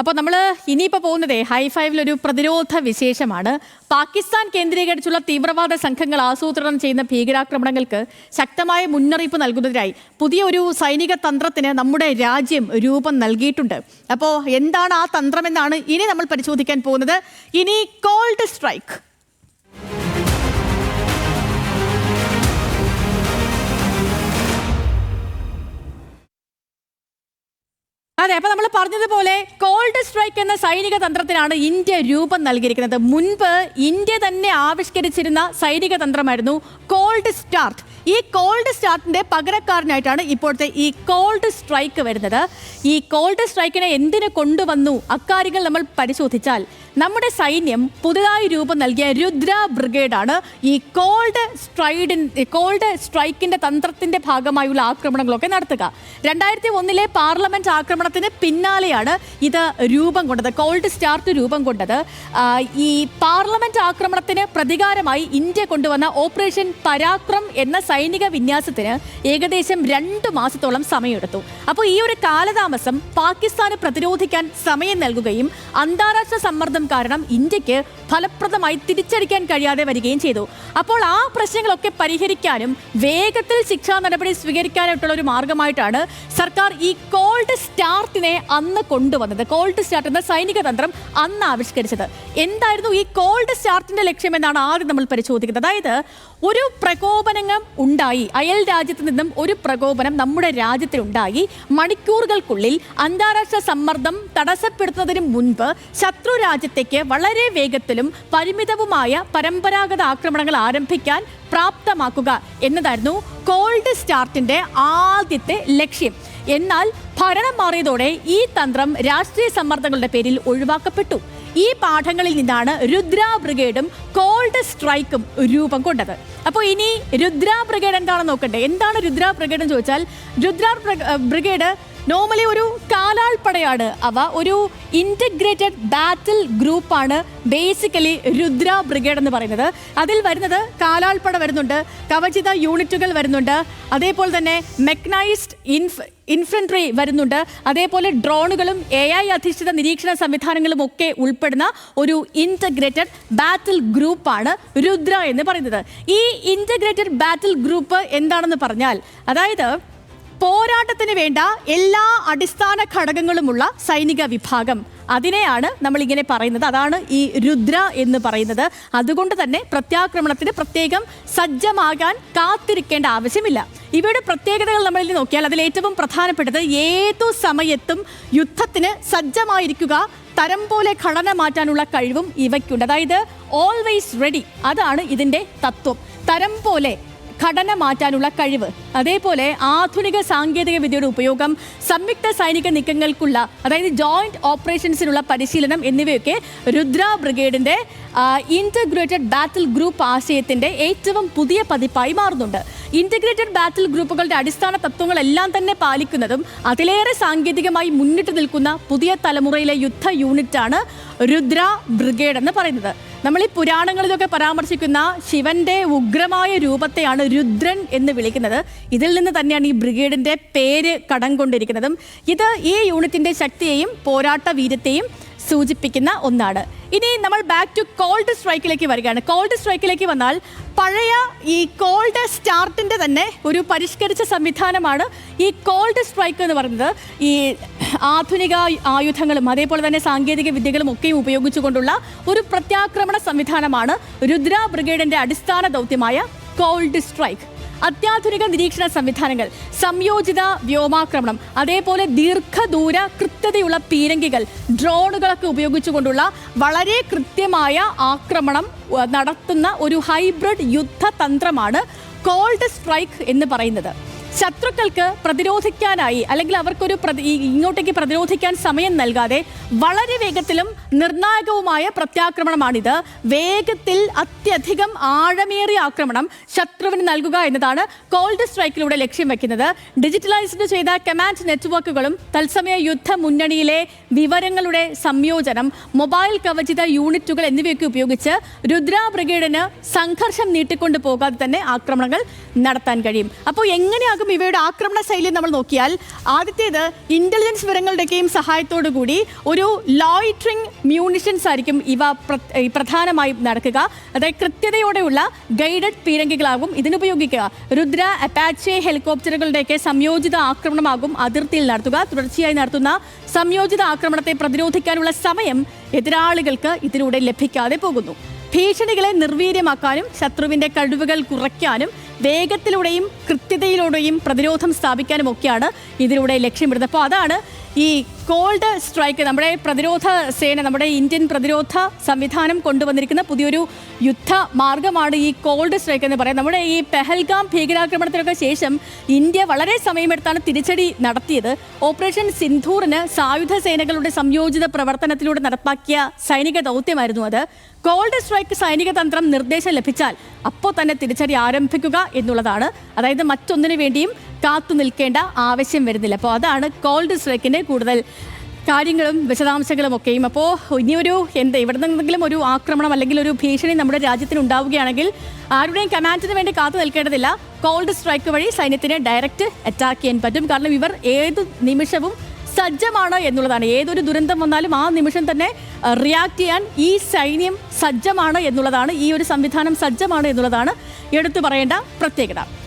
അപ്പോൾ നമ്മൾ ഇനിയിപ്പോൾ പോകുന്നത് ഹൈഫൈവിൽ ഒരു പ്രതിരോധ വിശേഷമാണ്. പാകിസ്ഥാൻ കേന്ദ്രീകരിച്ചുള്ള തീവ്രവാദ സംഘങ്ങൾ ആസൂത്രണം ചെയ്യുന്ന ഭീകരാക്രമണങ്ങൾക്ക് ശക്തമായ മുന്നറിയിപ്പ് നൽകുന്നതിനായി പുതിയ ഒരു സൈനിക തന്ത്രത്തിന് നമ്മുടെ രാജ്യം രൂപം നൽകിയിട്ടുണ്ട്. അപ്പോൾ എന്താണ് ആ തന്ത്രമെന്നാണ് ഇനി നമ്മൾ പരിശോധിക്കാൻ പോകുന്നത്. ഇനി കോൾഡ് സ്ട്രൈക്ക് അതെ അപ്പൊ നമ്മൾ പറഞ്ഞതുപോലെ കോൾഡ് സ്ട്രൈക്ക് എന്ന സൈനിക തന്ത്രത്തിനാണ് ഇന്ത്യ രൂപം നൽകിയിരിക്കുന്നത്. മുൻപ് ഇന്ത്യ തന്നെ ആവിഷ്കരിച്ചിരുന്ന സൈനിക തന്ത്രമായിരുന്നു കോൾഡ് സ്റ്റാർട്ട് ഈ കോൾഡ് സ്റ്റാർട്ടിന്റെ പകരക്കാരനായിട്ടാണ് ഇപ്പോഴത്തെ ഈ കോൾഡ് സ്ട്രൈക്ക് വരുന്നത്. ഈ കോൾഡ് സ്ട്രൈക്കിനെ എന്തിനു കൊണ്ടുവന്നു? അക്കാര്യങ്ങൾ നമ്മൾ പരിശോധിച്ചാൽ നമ്മുടെ സൈന്യം പുതുതായി രൂപം നൽകിയ രുദ്ര ബ്രിഗേഡാണ് ഈ കോൾഡ് സ്ട്രൈഡിൻ കോൾഡ് സ്ട്രൈക്കിന്റെ തന്ത്രത്തിന്റെ ഭാഗമായുള്ള ആക്രമണങ്ങളൊക്കെ നടത്തുക. രണ്ടായിരത്തി ഒന്നിലെ പാർലമെന്റ് ആക്രമണത്തിന് പിന്നാലെയാണ് ഇത് രൂപം കൊണ്ടത് കോൾഡ് സ്റ്റാർട്ട് രൂപം കൊണ്ടത്. ഈ പാർലമെന്റ് ആക്രമണത്തിന് പ്രതികാരമായി ഇന്ത്യ കൊണ്ടുവന്ന ഓപ്പറേഷൻ പരാക്രം എന്ന സൈനിക വിന്യാസത്തിന് ഏകദേശം രണ്ട് മാസത്തോളം സമയമെടുത്തു. അപ്പോൾ ഈ ഒരു കാലതാമസം പാകിസ്ഥാന് പ്രതിരോധിക്കാൻ സമയം നൽകുകയും അന്താരാഷ്ട്ര സമ്മർദ്ദം കാരണം ഇന്ത്യയ്ക്ക് ഫലപ്രദമായി തിരിച്ചടിക്കാൻ കഴിയാതെ വരികയും ചെയ്തു. അപ്പോൾ ആ പ്രശ്നങ്ങളൊക്കെ പരിഹരിക്കാനും വേഗത്തിൽ ശിക്ഷാ നടപടി സ്വീകരിക്കാനായിട്ടുള്ള ഒരു മാർഗമായിട്ടാണ് സർക്കാർ ഈ കോൾഡ് സ്റ്റാർട്ടിനെ അന്ന് കൊണ്ടുവന്നത്. കോൾഡ് സ്റ്റാർട്ട് എന്ന സൈനിക തന്ത്രം അന്ന് ആവിഷ്കരിച്ചത്. എന്തായിരുന്നു ഈ കോൾഡ് സ്റ്റാർട്ടിന്റെ ലക്ഷ്യം എന്നാണ് ആദ്യം നമ്മൾ പരിശോധിക്കുന്നത്. അതായത് ഒരു പ്രകോപനങ്ങൾ ഉണ്ടായി. അയൽ രാജ്യത്ത് നിന്നും ഒരു പ്രകോപനം നമ്മുടെ രാജ്യത്തിലുണ്ടായി. മണിക്കൂറുകൾക്കുള്ളിൽ അന്താരാഷ്ട്ര സമ്മർദ്ദം തടസ്സപ്പെടുത്തുന്നതിന് മുൻപ് ശത്രു രാജ്യത്തേക്ക് വളരെ വേഗത്തിലും പരിമിതവുമായ പരമ്പരാഗത ആക്രമണങ്ങൾ ആരംഭിക്കാൻ പ്രാപ്തമാക്കുക എന്നതായിരുന്നു കോൾഡ് സ്റ്റാർട്ടിന്റെ ആദ്യത്തെ ലക്ഷ്യം. എന്നാൽ ഭരണം മാറിയതോടെ ഈ തന്ത്രം രാഷ്ട്രീയ സമ്മർദ്ദങ്ങളുടെ പേരിൽ ഒഴിവാക്കപ്പെട്ടു. ഈ പാഠങ്ങളിൽ നിന്നാണ് രുദ്ര ബ്രിഗേഡും കോൾഡ് സ്ട്രൈക്കും രൂപം കൊണ്ടത്. അപ്പോൾ ഇനി രുദ്ര ബ്രിഗേഡ് എന്താണെന്ന് നോക്കട്ടെ എന്താണ് രുദ്ര ബ്രിഗേഡ് എന്ന് ചോദിച്ചാൽ രുദ്ര ബ്രിഗേഡ് നോർമലി ഒരു കാലാൾപ്പടയാണ്. അവ ഒരു ഇന്റഗ്രേറ്റഡ് ബാറ്റിൽ ഗ്രൂപ്പാണ് ബേസിക്കലി രുദ്ര ബ്രിഗേഡ് എന്ന് പറയുന്നത്. അതിൽ വരുന്നത് കാലാൾപ്പട വരുന്നുണ്ട് കവചിത യൂണിറ്റുകൾ വരുന്നുണ്ട് അതേപോലെ തന്നെ മെക്നൈസ്ഡ് ഇൻഫ് ഇൻഫൻട്രി വരുന്നുണ്ട് അതേപോലെ ഡ്രോണുകളും എ ഐ അധിഷ്ഠിത നിരീക്ഷണ സംവിധാനങ്ങളും ഒക്കെ ഉൾപ്പെടുന്ന ഒരു ഇന്റഗ്രേറ്റഡ് ബാറ്റിൽ ഗ്രൂപ്പാണ് രുദ്ര എന്ന് പറയുന്നത്. ഈ ഇന്റഗ്രേറ്റഡ് ബാറ്റിൽ ഗ്രൂപ്പ് എന്താണെന്ന് പറഞ്ഞാൽ അതായത് പോരാട്ടത്തിന് വേണ്ട എല്ലാ അടിസ്ഥാന ഘടകങ്ങളുമുള്ള സൈനിക വിഭാഗം. അതിനെയാണ് നമ്മൾ ഇങ്ങനെ പറയുന്നത്. അതാണ് ഈ രുദ്ര എന്ന് പറയുന്നത്. അതുകൊണ്ട് തന്നെ പ്രത്യാക്രമണത്തിന് പ്രത്യേകം സജ്ജമാകാൻ കാത്തിരിക്കേണ്ട ആവശ്യമില്ല. ഇവയുടെ പ്രത്യേകതകൾ നമ്മളിൽ നോക്കിയാൽ അതിൽ ഏറ്റവും പ്രധാനപ്പെട്ടത് ഏതു സമയത്തും യുദ്ധത്തിന് സജ്ജമായിരിക്കുക തരം പോലെ ഘടന മാറ്റാനുള്ള കഴിവും ഇവയ്ക്കുണ്ട്. അതായത് ഓൾവേസ് റെഡി അതാണ് ഇതിന്റെ തത്വം. തരം പോലെ ഘടന മാറ്റാനുള്ള കഴിവ്. അതേപോലെ ആധുനിക സാങ്കേതിക വിദ്യയുടെ ഉപയോഗം സംയുക്ത സൈനിക നീക്കങ്ങൾക്കുള്ള അതായത് ജോയിന്റ് ഓപ്പറേഷൻസിനുള്ള പരിശീലനം എന്നിവയൊക്കെ രുദ്ര ബ്രിഗേഡിന്റെ ഇന്റഗ്രേറ്റഡ് ബാറ്റിൽ ഗ്രൂപ്പ് ആശയത്തിന്റെ ഏറ്റവും പുതിയ പതിപ്പായി മാറുന്നുണ്ട്. ഇന്റഗ്രേറ്റഡ് ബാറ്റിൽ ഗ്രൂപ്പുകളുടെ അടിസ്ഥാന തത്വങ്ങളെല്ലാം തന്നെ പാലിക്കുന്നതും അതിലേറെ സാങ്കേതികമായി മുന്നിട്ട് നിൽക്കുന്ന പുതിയ തലമുറയിലെ യുദ്ധ യൂണിറ്റാണ് രുദ്ര ബ്രിഗേഡ് എന്ന് പറയുന്നത്. നമ്മൾ ഈ പുരാണങ്ങളിലൊക്കെ പരാമർശിക്കുന്ന ശിവന്റെ ഉഗ്രമായ രൂപത്തെയാണ് രുദ്രൻ എന്ന് വിളിക്കുന്നത്. ഇതിൽ നിന്ന് തന്നെയാണ് ഈ ബ്രിഗേഡിന്റെ പേര് കടം കൊണ്ടിരിക്കുന്നതും. ഇത് ഈ യൂണിറ്റിന്റെ ശക്തിയെയും പോരാട്ട വീര്യത്തെയും സൂചിപ്പിക്കുന്ന ഒന്നാണ്. ഇനി നമ്മൾ ബാക്ക് ടു കോൾഡ് സ്ട്രൈക്കിലേക്ക് വരികയാണ്. കോൾഡ് സ്ട്രൈക്കിലേക്ക് വന്നാൽ പഴയ ഈ കോൾഡ് സ്റ്റാർട്ടിന്റെ തന്നെ ഒരു പരിഷ്കരിച്ച സംവിധാനമാണ് ഈ കോൾഡ് സ്ട്രൈക്ക് എന്ന് പറയുന്നത്. ഈ ആധുനിക ആയുധങ്ങളും അതേപോലെ തന്നെ സാങ്കേതിക വിദ്യകളും ഒക്കെയും ഉപയോഗിച്ചുകൊണ്ടുള്ള ഒരു പ്രത്യാക്രമണ സംവിധാനമാണ് രുദ്ര ബ്രിഗേഡിന്റെ അടിസ്ഥാന ദൗത്യമായ കോൾഡ് സ്ട്രൈക്ക്. അത്യാധുനിക നിരീക്ഷണ സംവിധാനങ്ങൾ സംയോജിത വ്യോമാക്രമണം അതേപോലെ ദീർഘദൂര കൃത്യതയുള്ള പീരങ്കികൾ ഡ്രോണുകളൊക്കെ ഉപയോഗിച്ചുകൊണ്ടുള്ള വളരെ കൃത്യമായ ആക്രമണം നടത്തുന്ന ഒരു ഹൈബ്രിഡ് യുദ്ധതന്ത്രമാണ് കോൾഡ് സ്ട്രൈക്ക് എന്ന് പറയുന്നത്. ശത്രുക്കൾക്ക് പ്രതിരോധിക്കാനായി അല്ലെങ്കിൽ അവർക്കൊരു ഇങ്ങോട്ടേക്ക് പ്രതിരോധിക്കാൻ സമയം നൽകാതെ വളരെ വേഗത്തിലും നിർണായകവുമായ പ്രത്യാക്രമണമാണിത്. വേഗത്തിൽ അത്യധികം ആഴമേറിയ ആക്രമണം ശത്രുവിന് നൽകുക എന്നതാണ് കോൾഡ് സ്ട്രൈക്കിലൂടെ ലക്ഷ്യം വെക്കുന്നത്. ഡിജിറ്റലൈസ്ഡ് ചെയ്ത കമാൻഡ് നെറ്റ്വർക്കുകളും തത്സമയ യുദ്ധ മുന്നണിയിലെ വിവരങ്ങളുടെ സംയോജനം മൊബൈൽ കവചിത യൂണിറ്റുകൾ എന്നിവയൊക്കെ ഉപയോഗിച്ച് രുദ്ര ബ്രിഗേഡിന് സംഘർഷം നീട്ടിക്കൊണ്ടു പോകാതെ തന്നെ ആക്രമണങ്ങൾ നടത്താൻ കഴിയും. അപ്പോൾ എങ്ങനെയാകും മനസ്സിലാക്കും ഇവയുടെ ആക്രമണ ശൈലി നമ്മൾ നോക്കിയാൽ ആദ്യത്തേത് ഇന്റലിജൻസ് വിവരങ്ങളുടെയൊക്കെയും സഹായത്തോടു കൂടി ഒരു ലോയിട്രിങ് മ്യൂണിഷൻസ് ആയിരിക്കും ഇവ പ്ര- പ്രധാനമായും നടക്കുക. അതായത് കൃത്യതയോടെയുള്ള ഗൈഡഡ് പീരങ്കികളാകും. ഇതിനുപയോഗിക്കുക. രുദ്ര അപ്പാച്ചെ ഹെലികോപ്റ്ററുകളുടെയൊക്കെ സംയോജിത ആക്രമണമാകും അതിർത്തിയിൽ നടത്തുക. തുടർച്ചയായി നടത്തുന്ന സംയോജിത ആക്രമണത്തെ പ്രതിരോധിക്കാനുള്ള സമയം എതിരാളികൾക്ക് ഇതിലൂടെ ലഭിക്കാതെ പോകുന്നു. ഭീഷണികളെ നിർവീര്യമാക്കാനും ശത്രുവിന്റെ കഴിവുകൾ കുറയ്ക്കാനും വേഗത്തിലൂടെയും കൃത്യതയിലൂടെയും പ്രതിരോധം സ്ഥാപിക്കാനുമൊക്കെയാണ് ഇതിലൂടെ ലക്ഷ്യമിടുന്നത്. അപ്പോൾ അതാണ് ഈ കോൾഡ് സ്ട്രൈക്ക് നമ്മുടെ പ്രതിരോധ സേന നമ്മുടെ ഇന്ത്യൻ പ്രതിരോധ സംവിധാനം കൊണ്ടുവന്നിരിക്കുന്ന പുതിയൊരു യുദ്ധ മാർഗമാണ് ഈ കോൾഡ് സ്ട്രൈക്ക് എന്ന് പറയാം നമ്മുടെ ഈ പെഹൽഗാം ഭീകരാക്രമണത്തിനൊക്കെ ശേഷം ഇന്ത്യ വളരെ സമയമെടുത്താണ് തിരിച്ചടി നടത്തിയത്. ഓപ്പറേഷൻ സിന്ധൂറിന് സായുധ സേനകളുടെ സംയോജിത പ്രവർത്തനത്തിലൂടെ നടപ്പാക്കിയ സൈനിക ദൗത്യമായിരുന്നു അത്. കോൾഡ് സ്ട്രൈക്ക് സൈനിക തന്ത്രം നിർദ്ദേശം ലഭിച്ചാൽ അപ്പോൾ തന്നെ തിരിച്ചടി ആരംഭിക്കുക എന്നുള്ളതാണ്. അതായത് മറ്റൊന്നിനു വേണ്ടിയും കാത്തു നിൽക്കേണ്ട ആവശ്യം വരുന്നില്ല. അപ്പോൾ അതാണ് കോൾഡ് സ്ട്രൈക്കിന്റെ കൂടുതൽ കാര്യങ്ങളും വിശദാംശങ്ങളും ഒക്കെയും. അപ്പോൾ ഇനിയൊരു എന്താ ഇവിടെ നിന്നെങ്കിലും ഒരു ആക്രമണം അല്ലെങ്കിൽ ഒരു ഭീഷണി നമ്മുടെ രാജ്യത്തിന് ഉണ്ടാവുകയാണെങ്കിൽ ആരുടെയും കമാൻഡിന് വേണ്ടി കാത്തു നിൽക്കേണ്ടതില്ല. കോൾഡ് സ്ട്രൈക്ക് വഴി സൈന്യത്തിനെ ഡയറക്റ്റ് അറ്റാക്ക് ചെയ്യാൻ പറ്റും. കാരണം ഇവർ ഏത് നിമിഷവും സജ്ജമാണ് എന്നുള്ളതാണ്. ഏതൊരു ദുരന്തം വന്നാലും ആ നിമിഷം തന്നെ റിയാക്ട് ചെയ്യാൻ ഈ സൈന്യം സജ്ജമാണ് എന്നുള്ളതാണ്. ഈ ഒരു സംവിധാനം സജ്ജമാണ് എന്നുള്ളതാണ് എടുത്തു പറയേണ്ട പ്രത്യേകത.